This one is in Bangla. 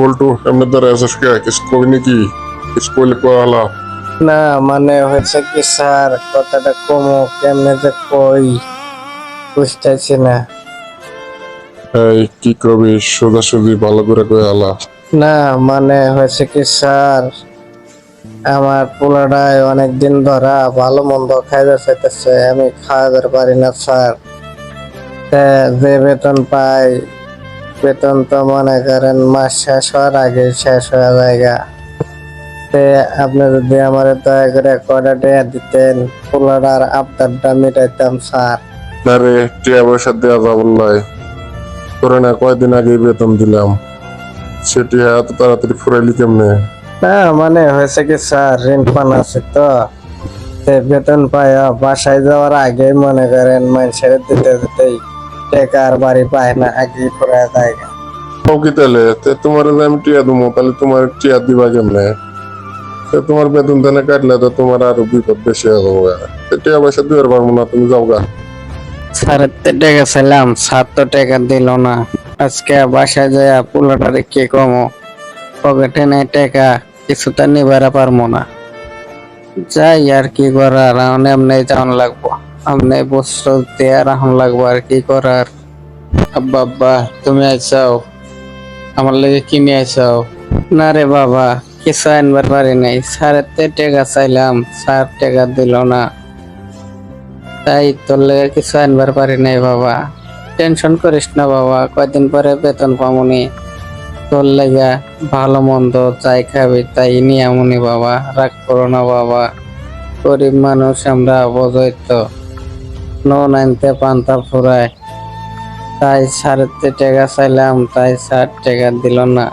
বলটু এমনি দ্বারা আছিস কে? কবি নাকি? কিছু কইলে না মানে হয়েছে কি স্যার কথাটা কমো কেমনে যে কই? বুঝতেছি না। এই কি করবি সোজা সুজি ভালো করে কই আলা। না মানে হয়েছে কি স্যার আমার পোলাটায় অনেক দিন ধরা ভালো মন্দ খাইতে চাইতেছে আমি খাওয়াতে পারি না স্যার। যে বেতন পাই বেতন তো মনে করেন মাস শেষ হওয়ার আগে শেষ হয়ে জায়গা। তে আপনি যদি আমার দয়া করে কয়টা টাকা দিতেন পোলাটার আবদারটা মিটাইতাম স্যার। না রে টিয়া পয়সা দেওয়া যাব লাই তোরে না কয়দিন আগে বেতন দিলাম। সেটি এত তাড়াতাড়ি ফুরাইলি কেমনে? না মানে হয়েছে কি স্যার ঋণ পান আছে তো। তে বেতন পায়া বাসায় যাওয়ার আগে মনে করেন মানুষের দিতে দিতেই টাকা আর বাড়ি পায় না আগে পুরা জায়গা ও কি তাহলে তে তোমার যে আমি টিয়া দেবো তাহলে তোমার টিয়া দিবা কেমনে তে তোমার বেতন দেনে কাটলে তো তোমার আরও বিপদ বেশি হয়ে যাব গা। তে টিয়া পয়সা দিবার পারব না তুমি যাও গা স্যারের তো টাকা ছিলাম স্যার তো টাকা দিল না আজকে বাসায় যায় পোলাটারে কে কমো পকেটে নেই টাকা কিছু তো নিবার পারব না যাই আর কি করার এখন এমনি যাওয়ান লাগবো এমনি বস্ত্র দিয়ে রাখুন লাগবো আর কি করার? আব্বা আব্বা, তুমি আইসাও? আমার লেগে কিনে আইসাও? না রে বাবা, কিছু আনবার পারি নাই। স্যারের তে টাকা চাইলাম, স্যার টাকা দিল না। তাই তোর লেগে কিছু আনবার পারি নাই বাবা। টেনশন করিস না বাবা, কয়দিন পরে বেতন পামুনি। তোর লেগে ভালো মন্দ চাই খাবি তাই নিয়ে আমুনি বাবা, রাগ করো না বাবা। গরিব মানুষ আমরা বোঝই তো নুন আনতে পান্তা ফুরায়। তাই সাড়ে টাকা চাইলাম তাই ষাট টাকা দিল না।